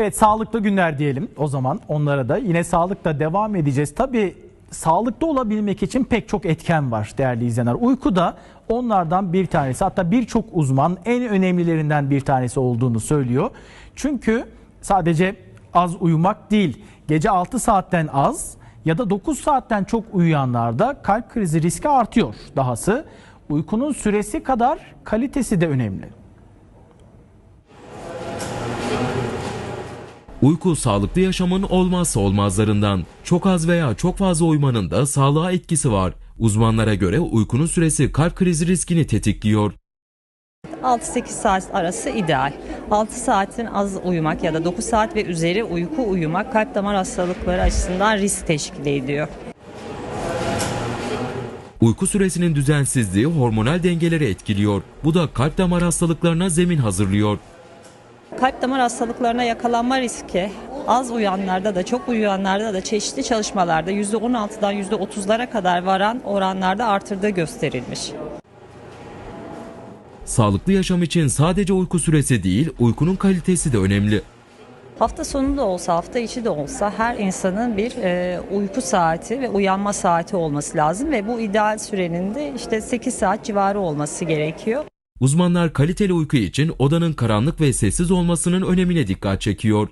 Evet sağlıklı günler diyelim o zaman onlara da. Yine sağlıkla devam edeceğiz. Tabii sağlıklı olabilmek için pek çok etken var değerli izleyenler. Uyku da onlardan bir tanesi. Hatta birçok uzman en önemlilerinden bir tanesi olduğunu söylüyor. Çünkü sadece az uyumak değil. Gece 6 saatten az ya da 9 saatten çok uyuyanlarda kalp krizi riski artıyor. Dahası uykunun süresi kadar kalitesi de önemli. Uyku sağlıklı yaşamın olmazsa olmazlarından. Çok az veya çok fazla uyumanın da sağlığa etkisi var. Uzmanlara göre uykunun süresi kalp krizi riskini tetikliyor. 6-8 saat arası ideal. 6 saatin az uyumak ya da 9 saat ve üzeri uyku uyumak kalp damar hastalıkları açısından risk teşkil ediyor. Uyku süresinin düzensizliği hormonal dengeleri etkiliyor. Bu da kalp damar hastalıklarına zemin hazırlıyor. Kalp damar hastalıklarına yakalanma riski az uyanlarda da çok uyuyanlarda da çeşitli çalışmalarda %16'dan %30'lara kadar varan oranlarda artırdığı gösterilmiş. Sağlıklı yaşam için sadece uyku süresi değil, uykunun kalitesi de önemli. Hafta sonu da olsa hafta içi de olsa her insanın bir e, uyku saati ve uyanma saati olması lazım ve bu ideal sürenin de işte 8 saat civarı olması gerekiyor. Uzmanlar kaliteli uyku için odanın karanlık ve sessiz olmasının önemine dikkat çekiyor.